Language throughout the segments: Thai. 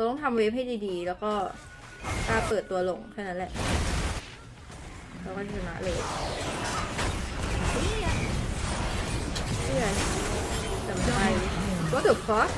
เธอต้องทำเวฟให้ดีๆ แล้วก็กล้าเปิดตัวลงแค่นั้นแหละแล้วก็ชนะเลยเชื่อจำไป What the fuck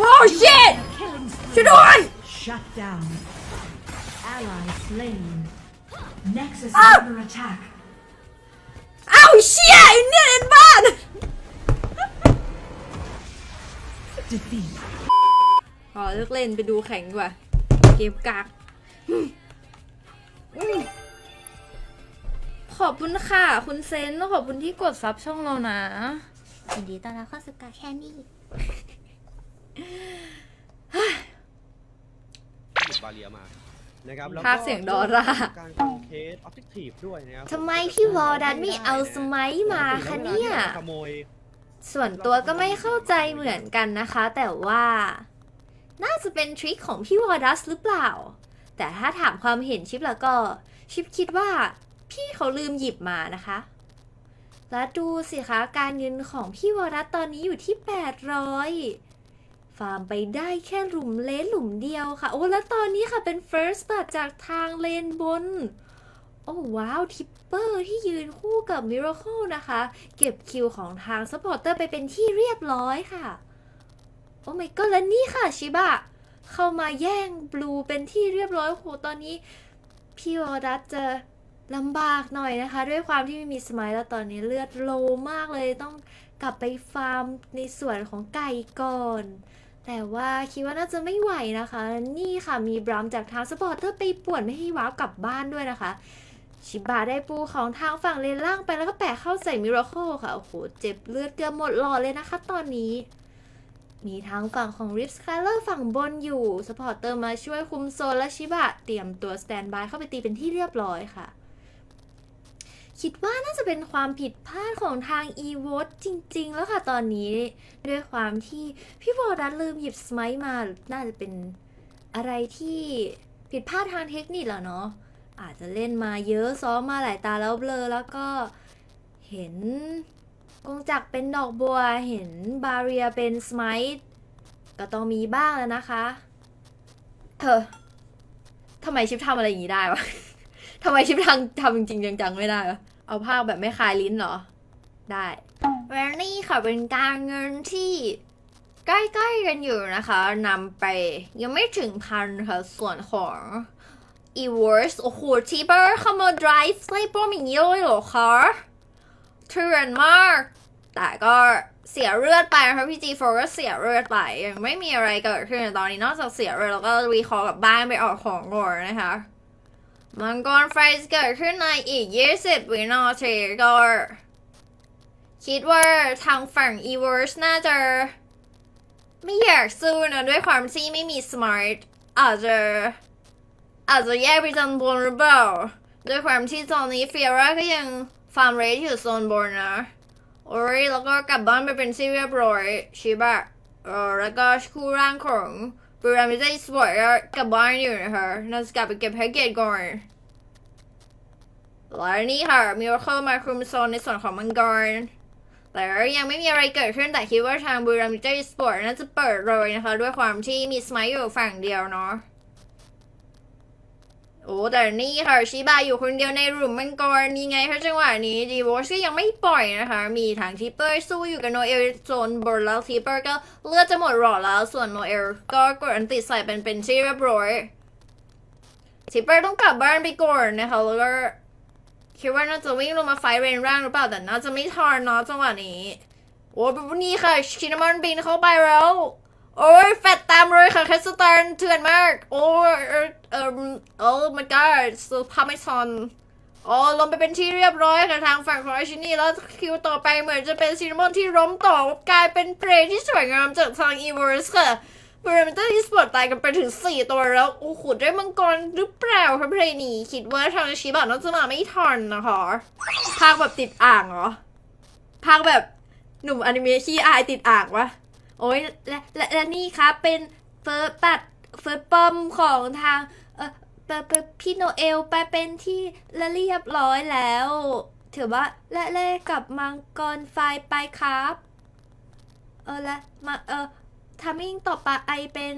ว้าว shit ช่วยด้วย Shut down. Ally slain. Nexus Ah! under attack. อ้าวเชี่ยไอ้เนี่ยเล่นบ้าน Defeat. อ๋อเลิกเล่นไปดูแข่งดีกว่า เกมกากอืมอืมขอบคุณค่ะ คุณเซนแล้วขอบคุณที่กดซับช่องเรานะ ยินดีต้อนรับเข้าสู่การแค่นี้หยิบบาเรียมา นะครับแล้วก็พากย์เสียงดอร่า การฟังเคสออบเจกตีฟด้วยนะครับทำไมพี่วอลดันไม่เอาสมัยมาคะเนี่ย ขโมย ส่วนตัวก็ไม่เข้าใจเหมือนกันนะคะ แต่ว่า น่าจะเป็นทริคของพี่วอดัสหรือเปล่า แต่ถ้าถามความเห็นชิปแล้วก็ ชิปคิดว่า พี่เขาลืมหยิบมานะคะ แล้วดูสิคะการเงินของพี่วอดัสตอนนี้อยู่ที่ 800ฟาร์มไปได้แค่หลุมเลนหลุมเดียวค่ะ โอ้ แล้วตอนนี้ค่ะเป็น first blood จากทางเลนบน โอ้ว้าว ทิปเปอร์ที่ยืนคู่กับมิราเคิลนะคะ เก็บคิวของทางซัพพอร์เตอร์ไปเป็นที่เรียบร้อยค่ะ โอ้ my god และนี่ค่ะชิบะ เข้ามาแย่งบลูเป็นที่เรียบร้อยโหตอนนี้พี่วอดัสจะลำบากหน่อยนะคะ ด้วยความที่ไม่มีสมัยแล้วตอนนี้เลือดโลมากเลยต้องกลับไปฟาร์มในส่วนของไก่ก่อน แต่ว่าคิดว่าน่าจะไม่ไหวนะคะ นี่ค่ะมีบรัมจากทางสปอร์เตอร์ไปป่วนไม่ให้ว้าวกลับบ้านด้วยนะคะ ชิบะได้ปูของทางฝั่งเลนล่างไปแล้วก็แปะเข้าใส่มิราเคิลค่ะ โอ้โห เจ็บเลือดเกือบหมดหลอดเลยนะคะ ตอนนี้ มีทางฝั่งของริฟส์คาเลอร์ฝั่งบนอยู่สปอร์เตอร์มาช่วยคุมโซนและชิบะเตรียมตัวสแตนบายเข้าไปตีเป็นที่เรียบร้อยค่ะ คิดว่าน่าจะเป็นความผิดพลาดของทาง e v o t จริง ๆ แล้วค่ะตอนนี้ ด้วยความที่พี่วอดัสลืมหยิบสมัยมา น่าจะเป็นอะไรที่ผิดพลาดทางเทคนิคแล้วเนาะอาจจะเล่นมาเยอะซ้อมมาหลายตาแล้วเบลอแล้วก็เห็นกงจักเป็นดอกบัวเห็นบาเรียเป็นสมัยก็ต้องมีบ้างแล้วนะคะเธอทำไมชิปทำอะไรอย่างนี้ได้วะทำไมชิปทำทำจริงๆจังๆไม่ได้วะ เอาภาคแบบไม่คายลิ้นเหรอ ได้แวนนี่ค่ะเป็นการเงินที่ใกล้ๆกันอยู่นะคะนำไปยังไม่ถึงพันค่ะ ส่วนของ e w o r s โอ้โหทีเบอร์เข้ามา drive ไล่ป้อมอย่างนี้เลยเหรอคะเถื่อนมาก แต่ก็เสียเลือดไปนะคะพี่ G4 ก็เสียเลือดไปยังไม่มีอะไรเกิดขึ้นในตอนนี้นอกจากเสียเลือดแล้วก็รีคอร์กับบ้านไปออกของก่อนนะคะ มังกรไฟเกิดขึ้นในอีก 20 วินาทีก็คิดว่าทางฝั่ง e w o r s น่าจะ ไม่อยากสู้นะด้วยความที่ไม่มี smart อาจจะอาจจะแยกไปจนบนหรือเปล่าด้วยความที่ตอนนี้เฟียร่าก็ยังฟาร์มเรสอยู่โซนบนนะโอ้ยแล้วก็กลับบ้านไปเป็นที่เรียบร้อยชิบะเออแล้วก็คู่ร่างของ บริรามิเตสปอร์ตก็บบานอยู่นะคะน่าจะกลับไปเก็บแพ็กเกจก่อนแล้วนี่ค่ะมีโอเข้ามาคุมโซนในส่วนของมังกร แต่ยังไม่มีอะไรเกิดขึ้นแต่คิดว่าทางบุรีรัมย์ยูไนเต็ดสปอร์ตน่าจะเปิดเลยนะคะ ด้วยความที่มีสมัยอยู่ฝั่งเดียวเนาะ โอ้แต่นี่ค่ะชิบะอยู่คนเดียวในหลุมมังกรนี่ไงคะจังหวะนี้ดีวอชก็ยังไม่ปล่อยนะคะ มีทางทิปเปอร์สู้อยู่กับโนเอลโซนบนแล้วทิปเปอร์ก็เลือดจะหมดหลอดแล้วส่วนโนเอลก็กดอันติดใส่เป็นเป็นที่เรียบร้อยทิปเปอร์ต้องกลับบ้านไปก่อนนะคะแล้วก็คิดว่าน่าจะวิ่งลงมาไฟเรนร่างหรือเปล่าแต่น่าจะไม่ทันเนาะจังหวะนี้โอ้นี่ค่ะชินามอนบินเข้าไปแล้ว โอ้ยแฟตตามเลยค่ะแคสตันเถื่อนมาก โอ้ยเออเออโอ้ my god สุภาพไม่ทันอ๋อลงไปเป็นที่เรียบร้อยค่ะทางฝั่งของอาชินี่แล้วคิวต่อไปเหมือนจะเป็นซินมอนที่ล้มต่อกลายเป็นเพลงที่สวยงามจากทางอีเวอร์สค่ะบริเวณที่สปอร์ตตายกันไปถึง 4 ตัวแล้ว โอ้โหได้มังกรหรือเปล่าคะเพลงนี้คิดว่าทางชิบะน่าจะมาไม่ทันนะคะภาคแบบติดอ่างเหรอภาคแบบหนุ่มอนิเมะขี้อายติดอ่างวะ โอ้ยและและและนี่ครับเป็นเฟิร์สปัดเฟิร์สปอมของทางเออพี่โนเอลไปเป็นที่ละเรียบร้อยแล้ว ถือว่าและแลกกับมังกรไฟไปครับ เออและมาเออทามิ่งต่อไปไอเป็น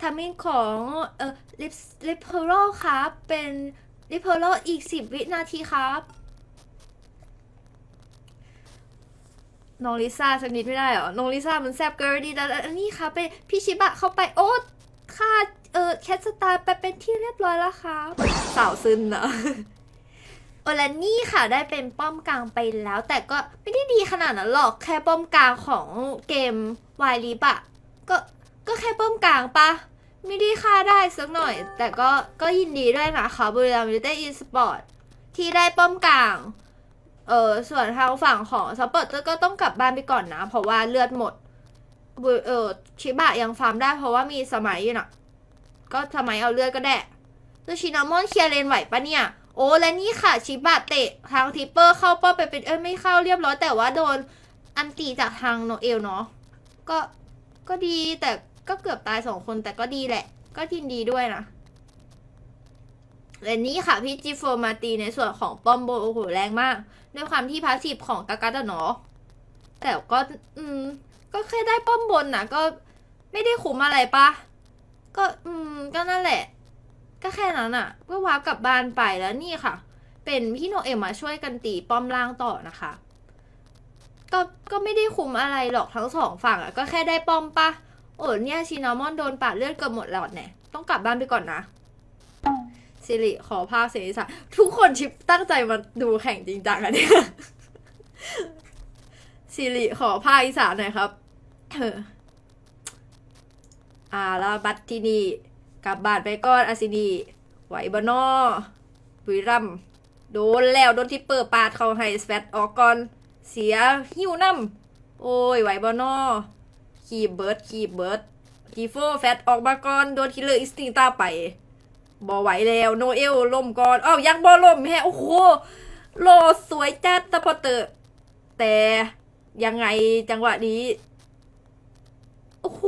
ทามิ่งของเออลิปลิปเพโรครับ เป็นลิปเพโรอีกสิบวินาทีครับ น้องลิซ่าสักนิดไม่ได้เหรอ น้องลิซ่ามันแซบเกิร์ดีแต่อันนี้ค่ะเป็นพี่ชิบะเข้าไปโอ๊ตค่าเออแคทสตาร์ไปเป็นที่เรียบร้อยแล้วครับสาวซึนนะโอและนี่ค่ะได้เป็นป้อมกลางไปแล้ว แต่ก็ไม่ได้ดีขนาดนั้นหรอกแค่ป้อมกลางของเกมวายลิปะก็ก็แค่ป้อมกลางปะไม่ได้ค่าได้สักหน่อย แต่ก็ก็ยินดีด้วยนะคะบุรีรัมย์ยูไนเต็ดอีสปอร์ตที่ได้ป้อมกลาง เออส่วนทางฝั่งของสปอร์ตก็ต้องกลับบ้านไปก่อนนะ เพราะว่าเลือดหมดบุเออชิบะยังฟาร์มได้เพราะว่ามีสมัยอยู่นะก็สมัยเอาเลือดก็ได้แล้วชินามอนเคลียร์เลนไหวปะเนี่ย โอ้และนี่ค่ะชิบะเตะทางทิปเปอร์เข้าป้าไปเป็นเอ้ยไม่เข้าเรียบร้อยแต่ว่าโดนอันตีจากทางโนเอลเนาะก็ก็ดีแต่ก็เกือบตายสองคนแต่ก็ดีแหละ ก็ยินดีด้วยนะ และนี่ค่ะพี่จีโฟมาตีในส่วนของป้อมโบโอ้โหแรงมาก ด้วยความที่พาสซีฟของกากาตะเนาะแต่ก็อืมก็แค่ได้ป้อมบนนะก็ไม่ได้คุ้มอะไรปะก็อืมก็นั่นแหละ ก็แค่นั้นอะก็วาร์ปกลับบ้านไปแล้วนี่ค่ะ เป็นพี่โนเอมมาช่วยกันตีป้อมล่างต่อนะคะ ก็ก็ไม่ได้คุมอะไรหรอกทั้งสองฝั่งอะก็แค่ได้ป้อมปะโอ้เนี่ยชินามอนโดนปาดเลือดเกือบหมดแล้วเนี่ยต้องกลับบ้านไปก่อนนะ สิริขอภาคเสียงอีสานทุกคนชิปตั้งใจมาดูแข่งจริงจังอะเนี่ยสิริขอภาคอีสานหน่อยครับอ่าแล้วบัตรที่นี่กลับบ้านไปก่อนอาซินีไหวบนอบุรีรัมโดนแล้วโดนที่เปิดปาดเขาให้สแฟตออกก่อนเสียหิวน้ำโอ้ยไหวบนอขีบเบิร์ดขีบเบิร์ดทีโฟแฟตออกมาก่อนโดนคิลเลอร์อิสติงตาไป บอไหวแล้วโนเอลล่มก่อนอ้าวยังบอล่มแฮโอ้โหโลสวยจัดตะพอเตอร์แต่ยังไงจังหวะนี้ โอ้โห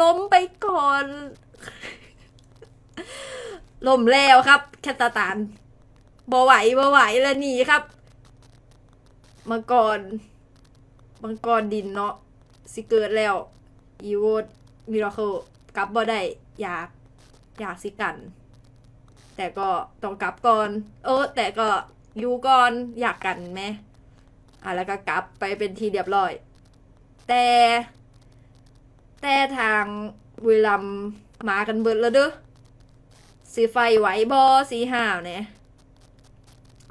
ล้มไปก่อนล้มแล้วครับแคตาตานบ่ไหวบ่ไหวแล้วหนีครับมังกรมังกรดินเนาะสิเกิดแล้วอีโวดมิราเคิลกลับบ่ได้อยากอยากสิกัน แต่ก็ต้องกลับก่อน เออ แต่ก็อยู่ก่อนอยากกันไหมอะแล้วก็กลับไปเป็นทีเรียบร้อย แต่ แต่ทางบุรีรัมมากันเบิดแล้วเด้อสีไฟไหวบอสีห่าวเนี่ย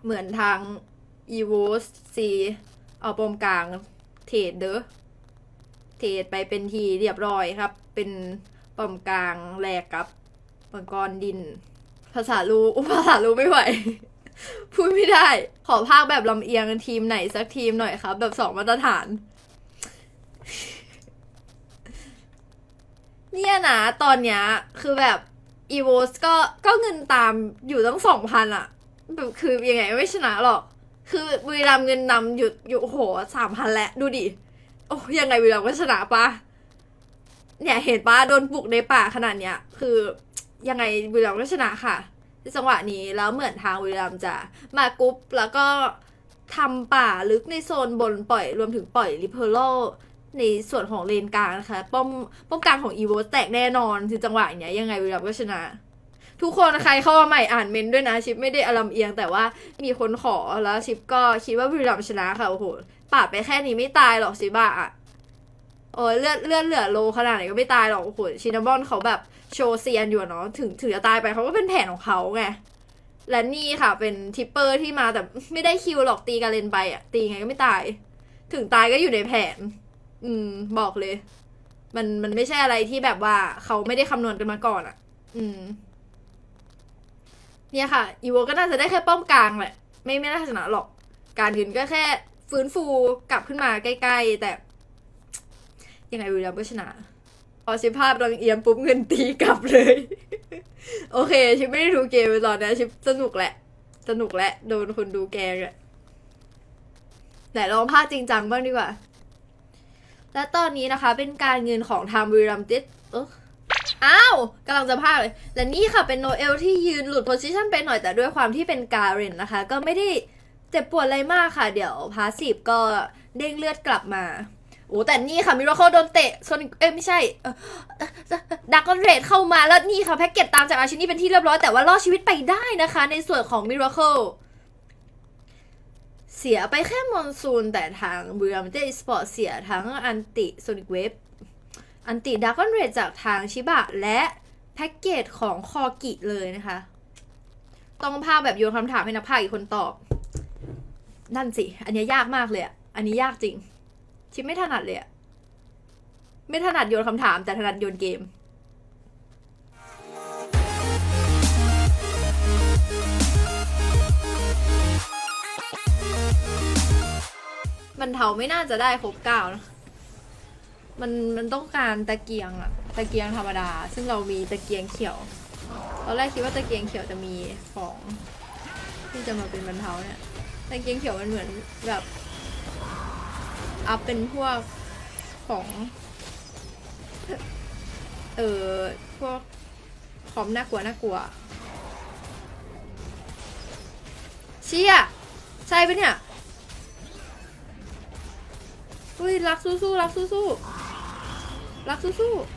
เหมือนทางอีโวสีเอาปมกลางเทรดเด้อเทรดไปเป็นทีเรียบร้อยครับ เป็นปมกลางแลกกับมังกรดิน ภาษารู้ภาษารู้ไม่ไหว พูดไม่ได้ ขอภาคแบบลำเอียงทีมไหนสักทีมหน่อยครับ แบบสองมาตรฐาน เนี่ยนะตอนเนี้ยคือแบบอีโวสก็ก็เงินตามอยู่ตั้งสองพันอะแบบคือยังไงไม่ชนะหรอก คือบุรีรัมเงินนำอยู่อยู่โหสามพันแล้วดูดิ โอ้ยังไงบุรีรัมก็ชนะปะเนี่ยเห็นปะโดนปลุกในป่าขนาดเนี้ย คือ ยังไงบุรีรัมย์ก็ชนะค่ะในจังหวะนี้แล้วเหมือนทางบุรีรัมย์จะมากรุ๊ปแล้วก็ทำป่าลึกในโซนบนปล่อยรวมถึงปล่อยริเพอร์โลในส่วนของเลนกลางนะคะป้อมป้อมกลางของอีโวแตกแน่นอนคือจังหวะเนี้ยยังไงบุรีรัมย์ก็ชนะ ทุกคนใครเข้ามาใหม่อ่านเมนต์ด้วยนะชิปไม่ได้อารมเอียง แต่ว่ามีคนขอแล้วชิปก็คิดว่าบุรีรัมย์ชนะค่ะโอ้โหปาดไปแค่นี้ไม่ตายหรอกชิบะอะ โอ้ยเลือดเลือดเหลือโลขนาดไหนก็ไม่ตายหรอกโอ้โหชินามอนเขาแบบโชว์เซียนอยู่เนาะถึงถึงจะตายไปเขาก็เป็นแผนของเขาไงและนี่ค่ะเป็นทิปเปอร์ที่มาแต่ไม่ได้คิวหรอกตีกาเลนไปอะตีไงก็ไม่ตาย ถึงตายก็อยู่ในแผน อืม บอกเลย มันมันไม่ใช่อะไรที่แบบว่าเขาไม่ได้คำนวณกันมาก่อนอะอืม เนี่ยค่ะอีโวก็น่าจะได้แค่ป้อมกลางแหละ ไม่ไม่น่าชนะหรอก การยืนก็แค่ฟื้นฟูกลับขึ้นมาใกล้ ๆ แต่ ยังไงบุรีรัมย์ก็ชนะ พอชิปภาพรังเอียมปุ๊บเงินตีกลับเลย โอเค ชิปไม่ได้ดูเกมไปตอนนี้ชิปสนุกแหละ สนุกแหละ โดนคนดูแกงแหละแต่ลองภาคจริงจังบ้างดีกว่า และตอนนี้นะคะเป็นการเงินของทางบุรีรัมย์ติดเอออ้าวกำลังจะพาเลย และนี่ค่ะเป็นโนเอลที่ยืนหลุดโพซิชันไปหน่อยแต่ด้วยความที่เป็นการินนะคะ ก็ไม่ได้เจ็บปวดอะไรมากค่ะ เดี๋ยวพาสีฟก็เด้งเลือดกลับมา โอ้แต่นี่ค่ะมิราเคิลโดนเตะโซนิกเอ้ยไม่ใช่ดักกอนเรดเข้ามาแล้วนี่ค่ะแพ็กเกจตามจากอาชินี่เป็นที่เรียบร้อยแต่ว่ารอดชีวิตไปได้นะคะ ในส่วนของมิราเคิลเสียไปแค่มอนซูนแต่ทางบุรีรัมย์เจสปอร์ตเสียทั้งอันติโซนิกเวฟอันติดากอนเรดจากทางชิบะและแพ็กเกจของคอกิเลยนะคะ ต้องพากแบบโยนคำถามให้นักพากย์อีกคนตอบ นั่นสิ อันนี้ยากมากเลยอะอันนี้ยากจริง ชิปไม่ถนัดเลยอะไม่ถนัดโยนคำถาม แต่ถนัดโยนเกม มันเทาไม่น่าจะได้ครบเก้านะ มันมันต้องการตะเกียงอะตะเกียงธรรมดา ซึ่งเรามีตะเกียงเขียว ตอนแรกคิดว่าตะเกียงเขียวจะมีของ ที่จะมาเป็นบรรเทาเนี่ย ตะเกียงเขียวมันเหมือนแบบ อัพเป็นพวกของเออพวกคอมน่ากลัวน่ากลัว เชี่ยใช่ปะเนี่ยอุ้ยรักสู้ๆรักสู้ๆรักสู้ๆ